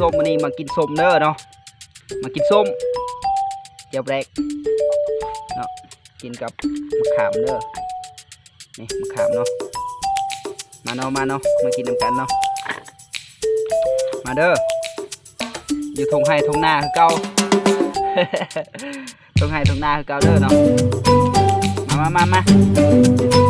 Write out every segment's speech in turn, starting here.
ชมวันนี้มากินส้มเด้อเนาะมากินส้มเจียวแบกเนาะกินกับมะขามเด้อนี่มะขามเนาะมาเนาะมาเนาะมากินนำกันเนาะมาเด้ออยู่ทงไห้ทงนาคือเก่าทงไห้ทงนาคือเก่าเด้อเนาะมามามามา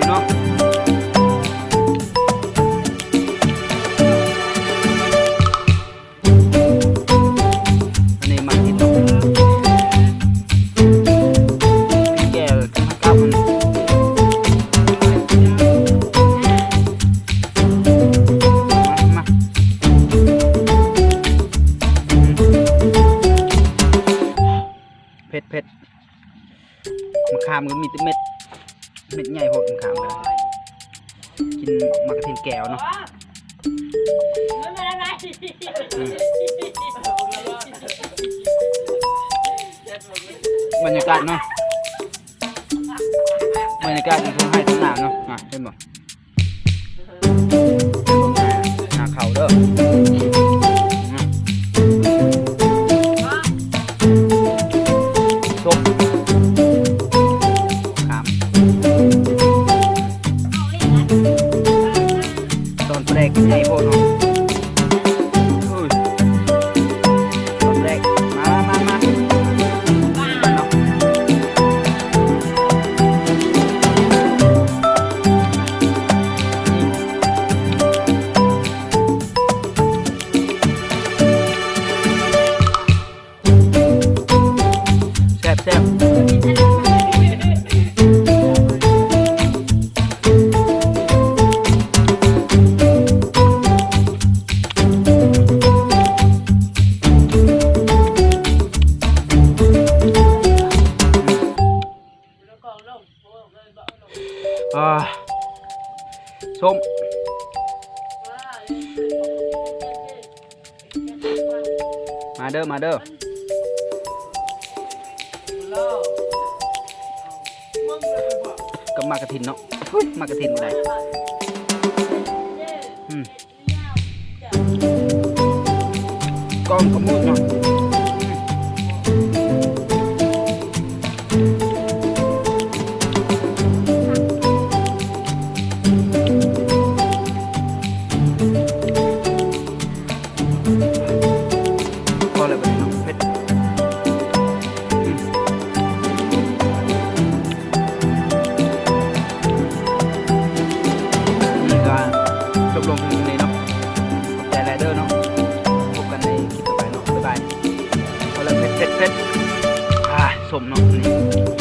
มามาอืมเผ็ดเผ็ดมะขามก็มีแต่เม็ด เม็ดใหญ่โหดมะขามเลยกินมะกระเทียนแก้วเนาะบรรยากาศเนาะบรรยากาศอยู่ตรงให้ตรงน้าเนาะอะเห็นบ่ตรงหน้าเขาเด้อ อ่าส้มมาเด้อมาเด้อกับมากระ อุ๊ยมากระถินก็ได้องเพอแล้วบัดนี้เนาะเผ็ดนี่ก็จบลงเพียงเท่านี้เนาะขอบใจไรเดอร์เนาะพบกันในคลิปต่อไปเนาะบ๊ายบายพอเลยเผ็ดเผ็ดเผ็ดอ่าสมเนาะนี่